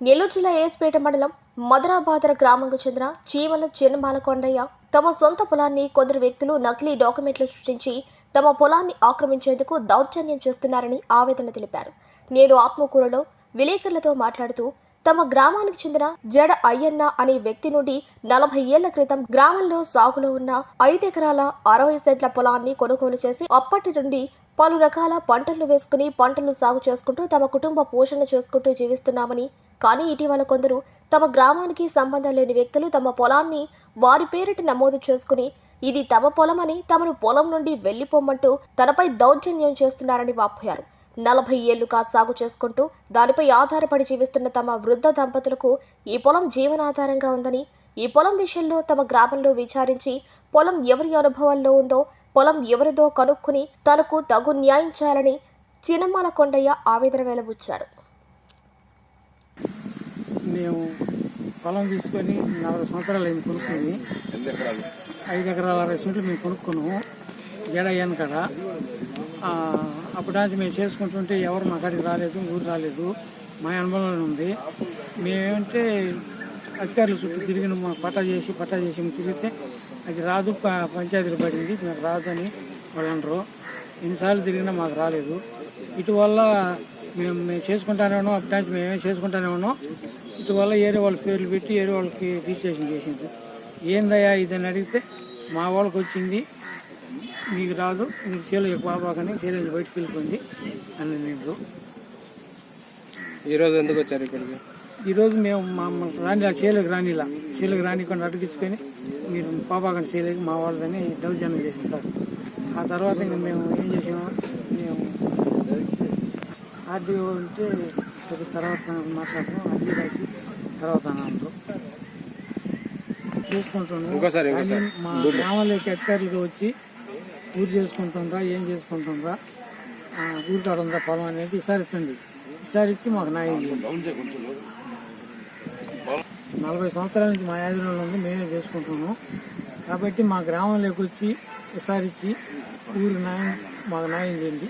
నెల్లూరు జిల్లా ఏస్పేట మండలం మదరాబాదర గ్రామంకు చెందిన చీమల చిన్నమాల కొండయ్య తమ సొంత పొలాన్ని కొందరు వ్యక్తులు నకిలీ డాక్యుమెంట్లు సృష్టించి తమ పొలాన్ని ఆక్రమించేందుకు దౌర్జన్యం చేస్తున్నారని ఆవేదన తెలిపారు. నేడు ఆత్మకూరులో విలేకరులతో మాట్లాడుతూ తమ గ్రామానికి చెందిన జడ అయ్యన్న అనే వ్యక్తి నుండి నలభై ఏళ్ళ క్రితం గ్రామంలో సాగులో ఉన్న ఐదెకరాల అరవై సెంట్ల పొలాన్ని కొనుగోలు చేసి అప్పటి నుండి పలు రకాల పంటలు వేసుకుని పంటలు సాగు చేసుకుంటూ తమ కుటుంబ పోషణ చేసుకుంటూ జీవిస్తున్నామని. కానీ ఇటీవల కొందరు తమ గ్రామానికి సంబంధం లేని వ్యక్తులు తమ పొలాన్ని వారి పేరిట నమోదు చేసుకుని ఇది తమ పొలమని తమను పొలం నుండి వెళ్ళిపోమ్మంటూ తనపై దౌర్జన్యం చేస్తున్నారని వాపోయారు. నలభై ఏళ్ళుగా సాగు చేసుకుంటూ దానిపై ఆధారపడి జీవిస్తున్న తమ వృద్ధ దంపతులకు ఈ పొలం జీవనాధారంగా ఉందని ఈ పొలం విషయంలో తమ గ్రామంలో విచారించి పొలం ఎవరి అనుభవంలో ఉందో పొలం ఎవరిదో కనుక్కుని తనకు తగు న్యాయం చేయాలని చినమ్మాల కొండయ్య ఆవేదన వెలబుచ్చారు. మేము పొలం తీసుకొని నలభై సంవత్సరాలు అయింది కొనుక్కొని. ఐదు ఎకరాల అరవై సెంట్లు మేము కొనుక్కున్నాము. జడయ్యాను కదా. ఆ, అప్పటి నుంచి మేము చేసుకుంటుంటే ఎవరు మా కాడికి రాలేదు ఊరు రాలేదు. మా అనుభవంలోనే ఉంది. మేమేంటే అధికారులు చుట్టూ తిరిగిన మా పట్టా చేసి పట్టా చేసి తిరిగితే అది రాదు పంచాయతీలు పడింది. మాకు రాదు అని వాళ్ళు అనరు. ఎన్నిసార్లు తిరిగినా మాకు రాలేదు. ఇటువల్ల మేము మేము చేసుకుంటానే ఉన్నాం. అప్పటి నుంచి మేమే చేసుకుంటానే ఉన్నాం. ఇటువల్ల ఏరే వాళ్ళ పేర్లు పెట్టి ఏరే వాళ్ళకి రిజిస్ట్రేషన్ చేసింది. ఏందయ్యా ఇదని అడిగితే మా వాళ్ళకి వచ్చింది. మీకు రాదు మీకు చేలో ఎక్కువ బాగానే నుంచి బయటకు వెళ్ళిపోయింది అని నేను ఈరోజు ఎందుకు వచ్చారు ఇక్కడికి? ఈరోజు మేము మమ్మల్ని రాని చేలోకి రానిలా చేలోకి రానికుండా అడిగించుకొని మీరు పాపాకండి చేయలేక మా వాళ్ళదని దౌర్జన్యం చేసింటారు. ఆ తర్వాత ఇంకా మేము ఏం చేసాము మేము ఆర్డీఓ ఉంటే తర్వాత మాట్లాడతాం అది తర్వాత ఇంకోసారి, కానీ మా గ్రామంలోకి అధికారులుగా వచ్చి పూజ చేసుకుంటుందా ఏం చేసుకుంటుందా ఆ, కాడ ఉందా పొలం అనేది విచారిస్తుంది. విచారించి మాకు న్యాయం చేయండి. నలభై సంవత్సరాల నుంచి మా యాజమాన్యం ఉంది మేమే చేసుకుంటున్నాం కాబట్టి మా గ్రామంలోకి వచ్చి విచారించి ఊరి న్యాయం మాకు న్యాయం చేయండి.